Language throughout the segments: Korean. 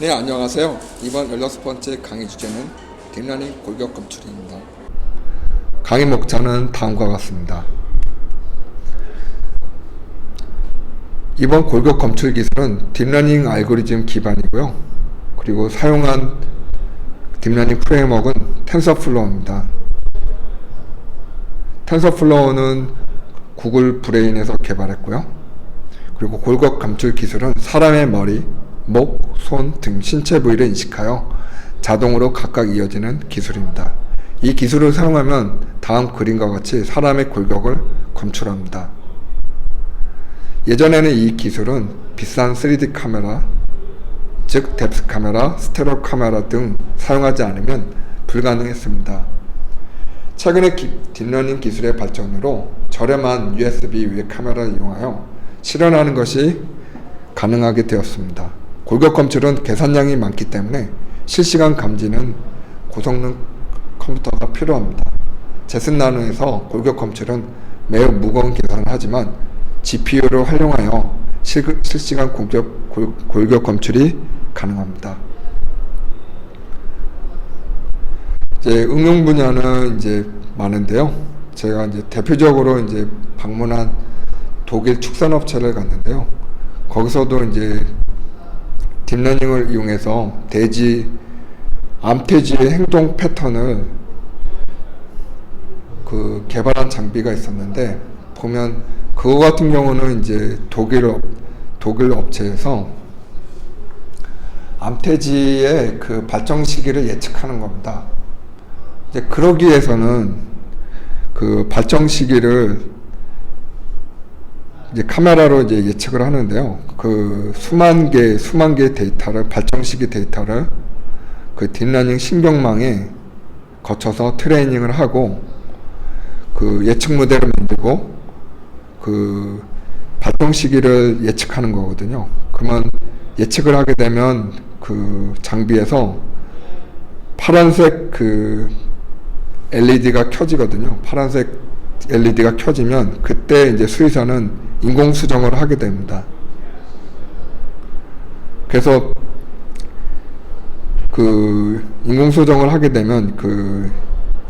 네, 안녕하세요. 이번 16번째 강의 주제는 딥러닝 골격 검출입니다. 강의 목차는 다음과 같습니다. 이번 골격 검출 기술은 딥러닝 알고리즘 기반이고요. 그리고 사용한 딥러닝 프레임워크는 텐서플로우입니다. 텐서플로우는 구글 브레인에서 개발했고요. 그리고 골격 감출 기술은 사람의 머리, 목, 손 등 신체 부위를 인식하여 자동으로 각각 이어지는 기술입니다. 이 기술을 사용하면 다음 그림과 같이 사람의 골격을 검출합니다. 예전에는 이 기술은 비싼 3D 카메라, 즉 뎁스 카메라, 스테레오 카메라 등 사용하지 않으면 불가능했습니다. 최근에 기, 딥러닝 기술의 발전으로 저렴한 USB 외 카메라를 이용하여 실현하는 것이 가능하게 되었습니다. 골격 검출은 계산량이 많기 때문에 실시간 감지는 고성능 컴퓨터가 필요합니다. 제슨 나노에서 골격 검출은 매우 무거운 계산을 하지만 GPU를 활용하여 실, 실시간 골격, 골, 골격 검출이 가능합니다. 이제 응용 분야는 이제 많은데요. 제가 이제 대표적으로 이제 방문한 독일 축산업체를 갔는데요. 거기서도 이제 딥러닝을 이용해서 돼지 암돼지의 행동 패턴을 그 개발한 장비가 있었는데 보면 그거 같은 경우는 이제 독일 업, 독일 업체에서 암돼지의 그 발정 시기를 예측하는 겁니다. 이제 그러기 위해서는 그 발정 시기를 이제 카메라로 이제 예측을 하는데요. 그 수만 개, 수만 개의 데이터를, 발정 시기 데이터를 그 딥러닝 신경망에 거쳐서 트레이닝을 하고 그 예측 모델을 만들고 그 발동 시기를 예측하는 거거든요. 그러면 예측을 하게 되면 그 장비에서 파란색 그 LED가 켜지거든요. 파란색 LED가 켜지면 그때 이제 수의사는 인공 수정을 하게 됩니다. 그래서 그 인공 수정을 하게 되면 그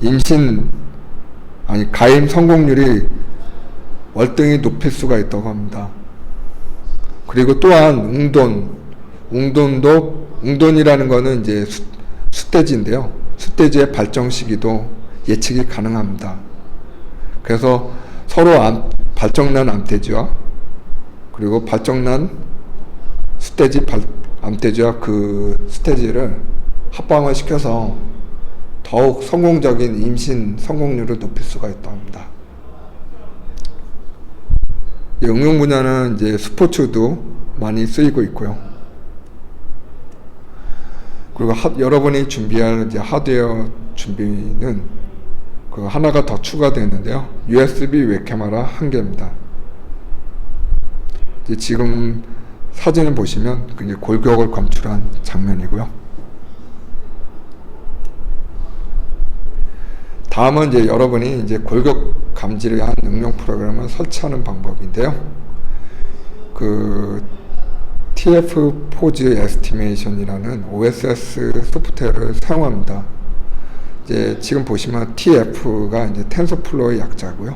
임신 아니 가임 성공률이 월등히 높일 수가 있다고 합니다. 그리고 또한 웅돈, 웅돈도 웅돈이라는 거는 이제 수, 수돼지인데요. 수돼지의 발정 시기도 예측이 가능합니다. 그래서 서로 암, 발정난 암돼지와 그리고 발정난 수돼지 발, 암돼지와 그 수돼지를 합방을 시켜서 더욱 성공적인 임신 성공률을 높일 수가 있다고 합니다. 응용 분야는 이제 스포츠도 많이 쓰이고 있고요. 그리고 하, 여러분이 준비할 이제 하드웨어 준비는 그 하나가 더 추가되는데요. USB 웹카메라 한 개입니다. 지금 사진을 보시면 이제 골격을 검출한 장면이고요. 다음은 이제 여러분이 이제 골격 감지를 한 응용 프로그램을 설치하는 방법인데요. 그 TF 포즈 에스티메이션이라는 OSS 소프트웨어를 사용합니다. 이제 지금 보시면 TF가 이제 텐서플로우의 약자고요.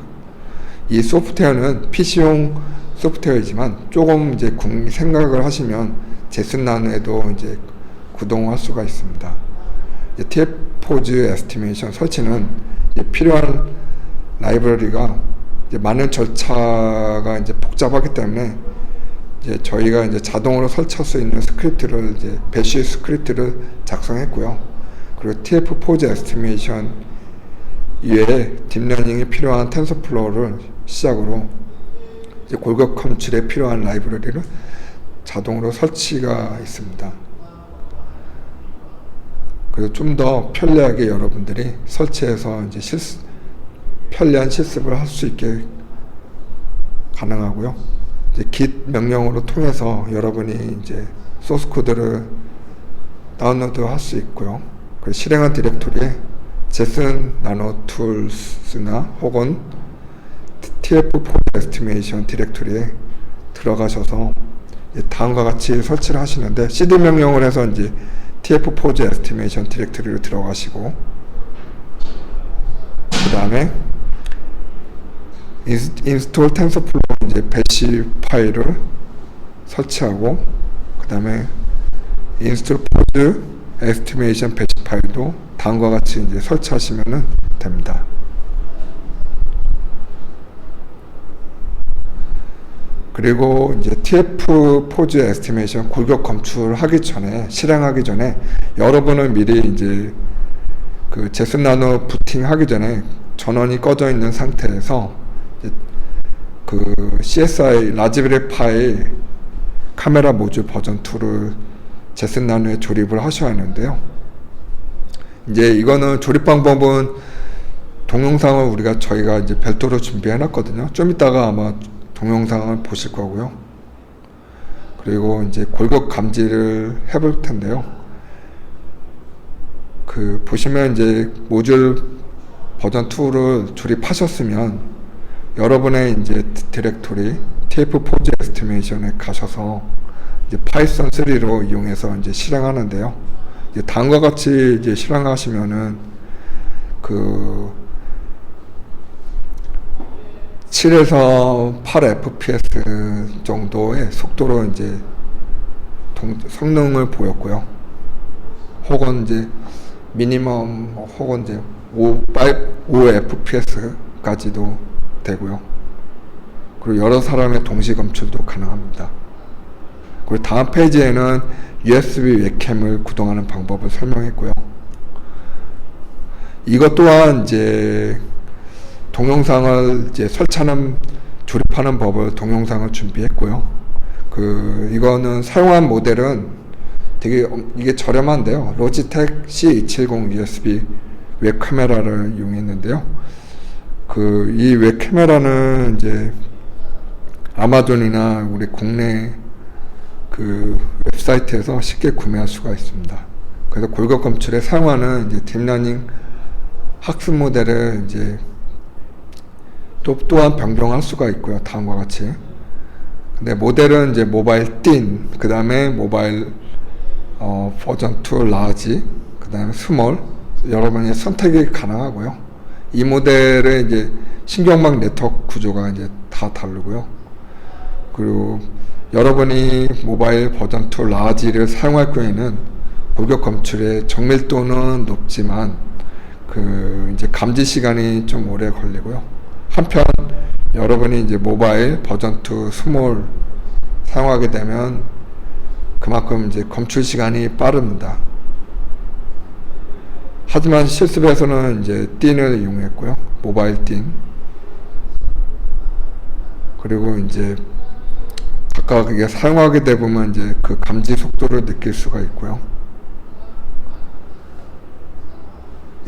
이 소프트웨어는 PC용 소프트웨어이지만 조금 이제 생각을 하시면 제슨 나노에도 이제 구동할 수가 있습니다. TF 포즈 에스티메이션 설치는 필요한 라이브러리가 많은 절차가 이제 복잡하기 때문에 이제 저희가 이제 자동으로 설치할 수 있는 스크립트를 이제 배시 스크립트를 작성했고요. 그리고 TF 포즈 에스티메이션 이외에 딥러닝이 필요한 텐서플로우를 시작으로 이제 골격 검출에 필요한 라이브러리를 자동으로 설치가 있습니다. 그래서 좀 더 편리하게 여러분들이 설치해서 이제 실습, 편리한 실습을 할 수 있게 가능하고요. 이제 git 명령으로 통해서 여러분이 이제 소스 코드를 다운로드 할 수 있고요. 그 실행한 디렉토리에 제슨 나노 툴스나 혹은 TF4 에스티메이션 디렉토리에 들어가셔서 다음과 같이 설치를 하시는데 cd 명령을 해서 이제 tf 포즈 에스티메이션 디렉터리로 들어가시고 그 다음에 인스톨 텐서플로우 이제 배시 파일을 설치하고 그 다음에 인스톨 포즈 에스티메이션 배시 파일도 다음과 같이 이제 설치하시면 됩니다. 그리고 이제 TF 포즈 에스티메이션 골격 검출하기 전에 실행하기 전에 여러분을 미리 이제 그 제스 나노 부팅하기 전에 전원이 꺼져 있는 상태에서 그 CSI 라즈베리 파이 카메라 모듈 버전 2를 제스 나노에 조립을 하셔야 하는데요. 이제 이거는 조립 방법은 동영상을 우리가 저희가 이제 별도로 준비해 놨거든요. 좀 이따가 아마 동영상을 보실 거고요. 그리고 이제 골격 감지를 해볼 텐데요. 그 보시면 이제 모듈 버전 2를 조립하셨으면 여러분의 이제 디렉토리 TF 포즈 에스티메이션에 가셔서 이제 파이썬 3로 이용해서 이제 실행하는데요. 이제 다음과 같이 이제 실행하시면은 그 7에서 8 fps 정도의 속도로 이제 동, 성능을 보였고요. 혹은 이제 미니멈 혹은 이제 5, 5 fps까지도 되고요. 그리고 여러 사람의 동시 검출도 가능합니다. 그리고 다음 페이지에는 USB 웹캠을 구동하는 방법을 설명했고요. 이것 또한 이제 동영상을 이제 설치하는 조립하는 법을 동영상을 준비했고요. 그 이거는 사용한 모델은 되게 엄- 이게 저렴한데요. 로지텍 C270 USB 웹 카메라를 이용했는데요. 그 이 웹 카메라는 이제 아마존이나 우리 국내 그 웹사이트에서 쉽게 구매할 수가 있습니다. 그래서 골격 검출에 사용하는 이제 딥러닝 학습 모델을 이제 또 또한 변경할 수가 있고요. 다음과 같이. 근데 모델은 이제 모바일 틴, 그 다음에 모바일 어, 버전 2 라지, 그 다음에 스몰 여러분이 선택이 가능하고요. 이 모델의 이제 신경망 네트워크 구조가 이제 다 다르고요. 그리고 여러분이 모바일 버전 2 라지를 사용할 경우에는 골격 검출의 정밀도는 높지만 그 이제 감지 시간이 좀 오래 걸리고요. 한편 여러분이 이제 모바일 버전 2 스몰 사용하게 되면 그만큼 이제 검출 시간이 빠릅니다. 하지만 실습에서는 이제 띵을 이용했고요. 모바일 띵. 그리고 이제 각각 이게 사용하게 되면 이제 그 감지 속도를 느낄 수가 있고요.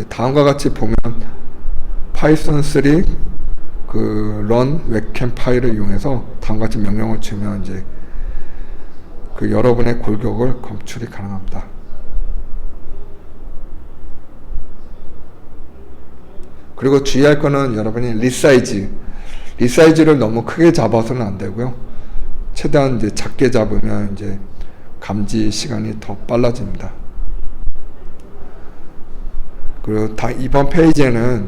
다음과 같이 보면 파이썬 3그 run 웹캠 파일을 이용해서 다음과 같이 명령을 주면 이제 그 여러분의 골격을 검출이 가능합니다. 그리고 주의할 거는 여러분이 리사이즈 리사이즈를 너무 크게 잡아서는 안 되고요. 최대한 이제 작게 잡으면 이제 감지 시간이 더 빨라집니다. 그리고 다 이번 페이지에는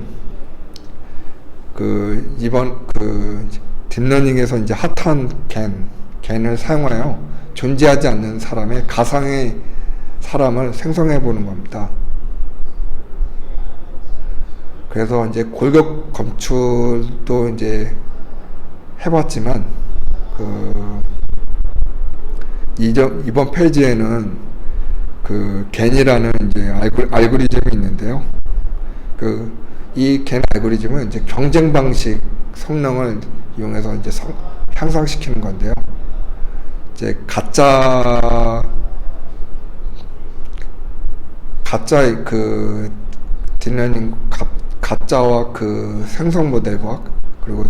그 이번 그 딥러닝에서 이제 핫한 겐 겐을 사용하여 존재하지 않는 사람의 가상의 사람을 생성해 보는 겁니다. 그래서 이제 골격 검출도 이제 해봤지만 그 이번 페이지에는 그 겐이라는 이제 알고, 알고리 즘이 있는데요. 그 이 겐 알고리즘은 이제 경쟁 방식 성능을 이용해서 이제 성, 향상시키는 건데요. 이제 가짜 가짜 그 딥러닝 가, 가짜와 그 생성 모델과 그리고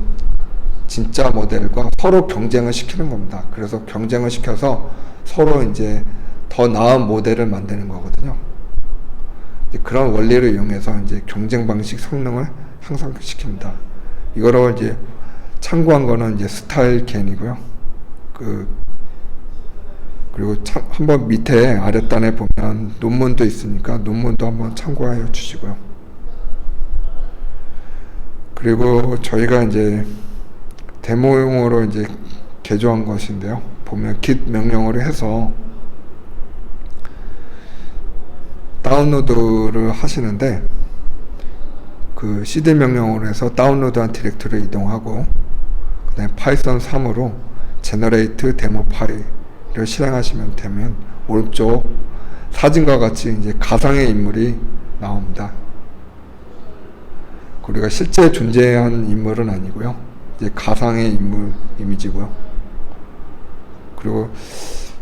진짜 모델과 서로 경쟁을 시키는 겁니다. 그래서 경쟁을 시켜서 서로 이제 더 나은 모델을 만드는 거거든요. 그런 원리를 이용해서 이제 경쟁 방식 성능을 향상시킵니다. 이거로 이제 참고한 거는 이제 스타일 겐이고요. 그 그리고 참, 한번 밑에 아랫단에 보면 논문도 있으니까 논문도 한번 참고하여 주시고요. 그리고 저희가 이제 데모용으로 이제 개조한 것인데요. 보면 git 명령어로 해서 다운로드를 하시는데 그 cd 명령어로 해서 다운로드한 디렉터리를 이동하고 그다음에 파이썬 3으로 제너레이트 데모 파일을 실행하시면 되면 오른쪽 사진과 같이 이제 가상의 인물이 나옵니다. 우리가 실제 존재한 인물은 아니고요. 이제 가상의 인물 이미지고요. 그리고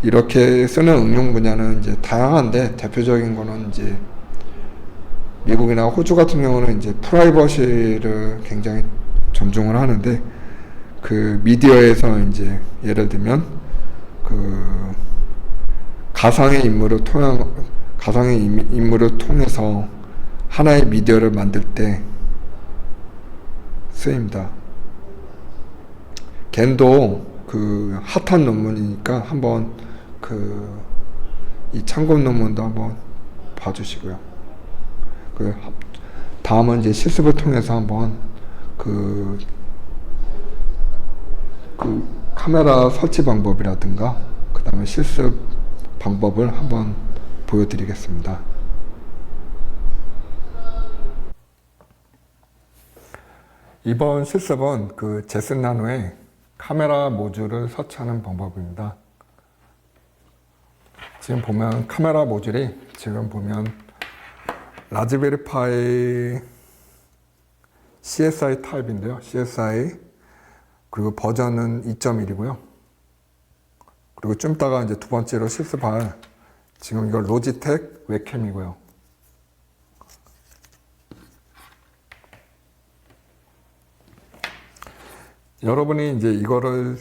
이렇게 쓰는 응용 분야는 이제 다양한데 대표적인 거는 이제 미국이나 호주 같은 경우는 이제 프라이버시를 굉장히 존중을 하는데 그 미디어에서 이제 예를 들면 그 가상의 인물을 통한 가상의 임- 인물을 통해서 하나의 미디어를 만들 때 쓰입니다. 겐도 그 핫한 논문이니까 한번 그 이 참고 논문도 한번 봐주시고요. 그 합- 다음은 이제 실습을 통해서 한번 그, 그 카메라 설치 방법이라든가 그 다음에 실습 방법을 한번 보여드리겠습니다. 이번 실습은 그 제슨 나노의 카메라 모듈을 설치하는 방법입니다. 지금 보면 카메라 모듈이 지금 보면 라즈베리 파이 CSI 타입인데요. CSI 그리고 버전은 2.1이고요. 그리고 좀 이따가 이제 두 번째로 실습할 지금 이거 로지텍 웹캠이고요. 여러분이 이제 이거를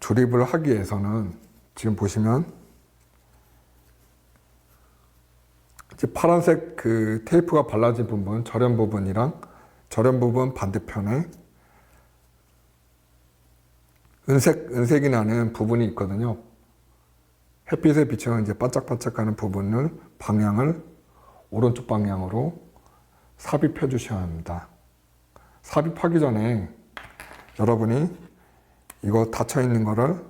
조립을 하기 위해서는 지금 보시면 파란색 그 테이프가 발라진 부분, 절연 부분이랑 절연 부분 반대편에 은색, 은색이 나는 부분이 있거든요. 햇빛에 비춰 이제 반짝반짝하는 부분을 방향을 오른쪽 방향으로 삽입해 주셔야 합니다. 삽입하기 전에 여러분이 이거 닫혀 있는 거를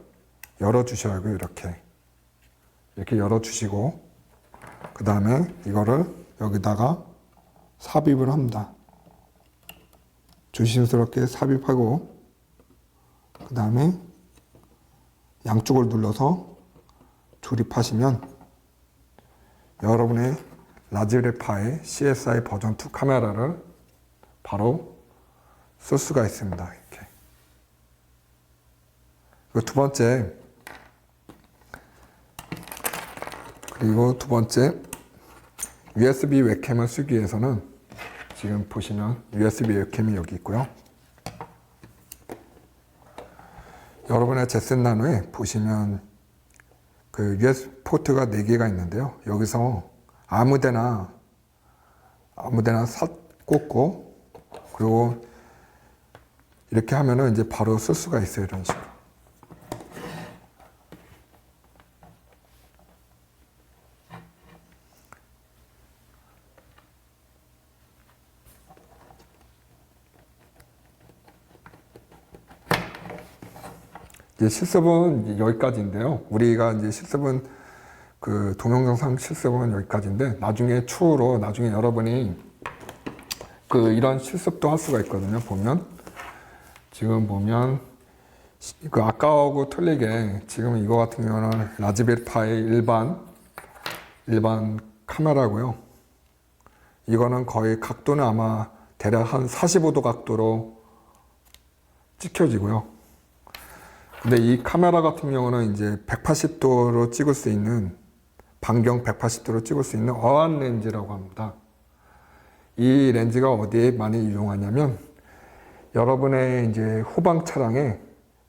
열어 주셔야 하고 이렇게 이렇게 열어 주시고 그 다음에 이거를 여기다가 삽입을 합니다. 조심스럽게 삽입하고 그 다음에 양쪽을 눌러서 조립하시면 여러분의 라즈베리파이 CSI 버전 2 카메라를 바로 쓸 수가 있습니다. 그리고 두 번째 그리고 두 번째 USB 웹캠을 쓰기 위해서는 지금 보시면 USB 웹캠이 여기 있고요. 여러분의 제슨 나노에 보시면 그 USB 포트가 4개가 있는데요. 여기서 아무데나 아무데나 사 꽂고 그리고 이렇게 하면은 이제 바로 쓸 수가 있어요. 이런 식으로. 이제 실습은 여기까지인데요. 우리가 이제 실습은 그 동영상 실습은 여기까지인데 나중에 추후로 나중에 여러분이 그 이런 실습도 할 수가 있거든요. 보면 지금 보면 시- 그 아까하고 틀리게 지금 이거 같은 경우는 라즈베리 파이 일반 일반 카메라고요. 이거는 거의 각도는 아마 대략 한 45도 각도로 찍혀지고요. 근데 이 카메라 같은 경우는 이제 180도로 찍을 수 있는 반경 180도로 찍을 수 있는 어안 렌즈라고 합니다. 이 렌즈가 어디에 많이 이용하냐면 여러분의 이제 후방 차량에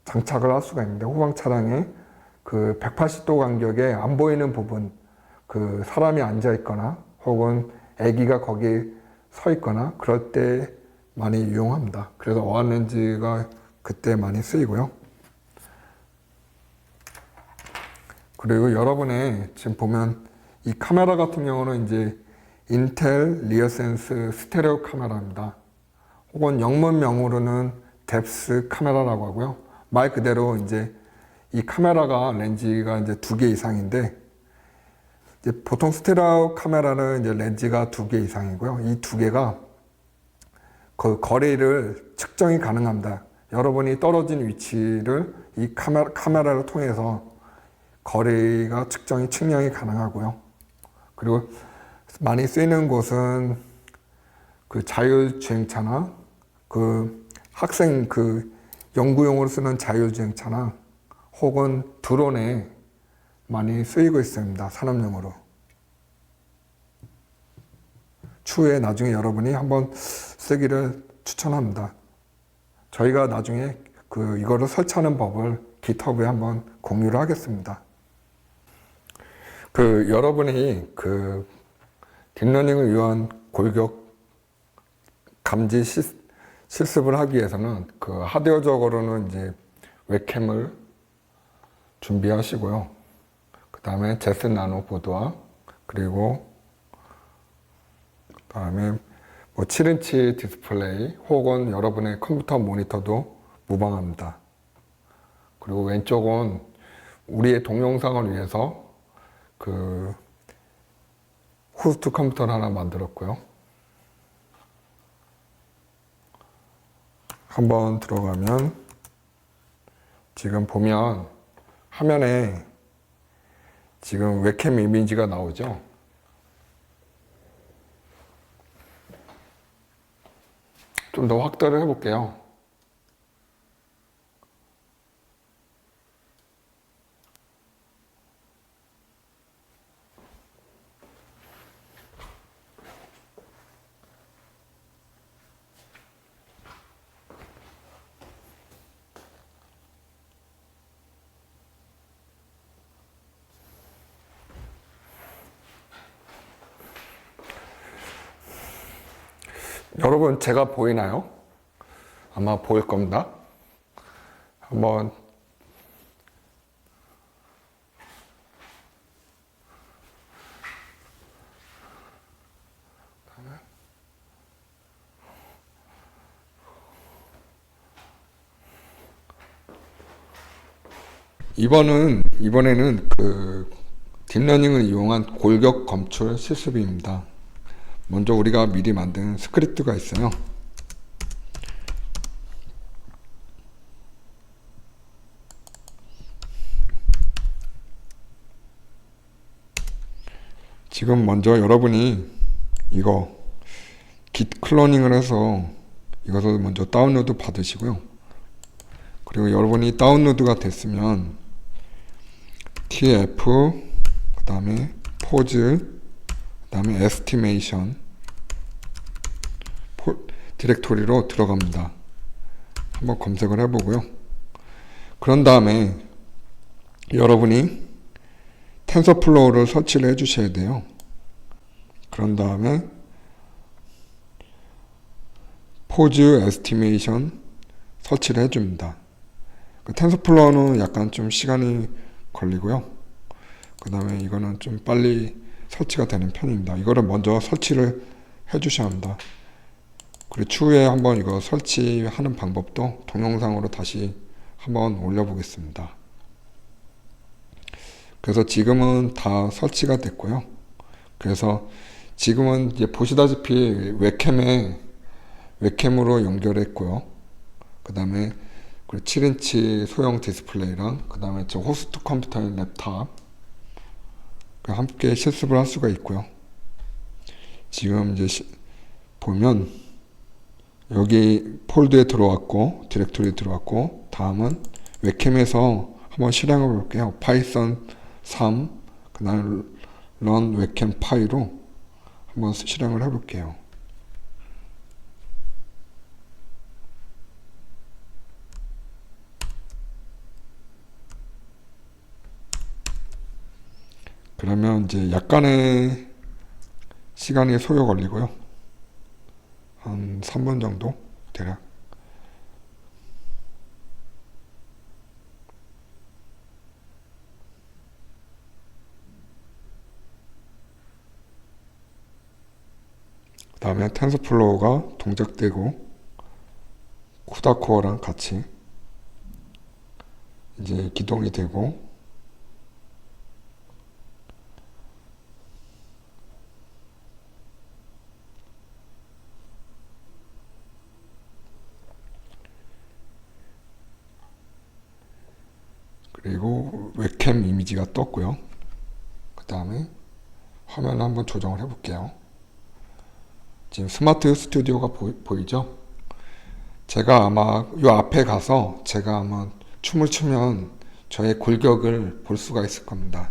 장착을 할 수가 있는데 후방 차량에 그 180도 간격에 안 보이는 부분 그 사람이 앉아 있거나 혹은 아기가 거기에 서 있거나 그럴 때 많이 이용합니다. 그래서 어안 렌즈가 그때 많이 쓰이고요. 그리고 여러분의 지금 보면 이 카메라 같은 경우는 이제 인텔 리어센스 스테레오 카메라입니다. 혹은 영문명으로는 뎁스 카메라라고 하고요. 말 그대로 이제 이 카메라가 렌즈가 이제 두 개 이상인데 이제 보통 스테레오 카메라는 이제 렌즈가 두 개 이상이고요. 이 두 개가 그 거리를 측정이 가능합니다. 여러분이 떨어진 위치를 이 카메라, 카메라를 통해서 거리가 측정이 측량이 가능하고요. 그리고 많이 쓰이는 곳은 그 자율주행차나 그 학생 그 연구용으로 쓰는 자율주행차나 혹은 드론에 많이 쓰이고 있습니다. 산업용으로. 추후에 나중에 여러분이 한번 쓰기를 추천합니다. 저희가 나중에 그 이거를 설치하는 법을 GitHub에 한번 공유를 하겠습니다. 그 여러분이 그 딥러닝을 위한 골격 감지 시, 실습을 하기 위해서는 그 하드웨어적으로는 이제 웹캠을 준비하시고요. 그 다음에 제스 나노 보드와 그리고 그 다음에 뭐 7인치 디스플레이 혹은 여러분의 컴퓨터 모니터도 무방합니다. 그리고 왼쪽은 우리의 동영상을 위해서 그 호스트 컴퓨터를 하나 만들었고요. 한번 들어가면 지금 보면 화면에 지금 웹캠 이미지가 나오죠. 좀 더 확대를 해볼게요. 여러분 제가 보이나요? 아마 보일 겁니다. 한번 이번은 이번에는 그 딥러닝을 이용한 골격 검출 실습입니다. 먼저 우리가 미리 만든 스크립트가 있어요. 지금 먼저 여러분이 이거 git 클로닝을 해서 이것을 먼저 다운로드 받으시고요. 그리고 여러분이 다운로드가 됐으면 tf 그 다음에 포즈 그 다음에 estimation 포, 디렉토리로 들어갑니다. 한번 검색을 해보고요. 그런 다음에 여러분이 텐서플로우를 설치를 해주셔야 돼요. 그런 다음에 포즈 에스티메이션 설치를 해줍니다. 그 텐서플로우는 약간 좀 시간이 걸리고요. 그 다음에 이거는 좀 빨리 설치가 되는 편입니다. 이거를 먼저 설치를 해 주셔야 합니다. 그리고 추후에 한번 이거 설치하는 방법도 동영상으로 다시 한번 올려보겠습니다. 그래서 지금은 다 설치가 됐고요. 그래서 지금은 이제 보시다시피 웹캠에 웹캠으로 연결했고요. 그 다음에 7인치 소형 디스플레이랑 그 다음에 저 호스트 컴퓨터인 랩탑 함께 실습을 할 수가 있고요. 지금 이제 시, 보면 여기 폴드에 들어왔고 디렉토리에 들어왔고 다음은 웹캠에서 한번 실행해 볼게요. 파이썬 3 그다음에 run 웹캠 파이로 한번 실행을 해 볼게요. 그러면 이제 약간의 시간이 소요 걸리고요. 한 3분 정도 대략. 그 다음에 텐서플로우가 동작되고 쿠다코어랑 같이 이제 기동이 되고 그리고 웹캠 이미지가 떴고요. 그 다음에 화면을 한번 조정을 해볼게요. 지금 스마트 스튜디오가 보이, 죠 제가 아마 요 앞에 가서 제가 아마 춤을 추면 저의 골격을 볼 수가 있을 겁니다.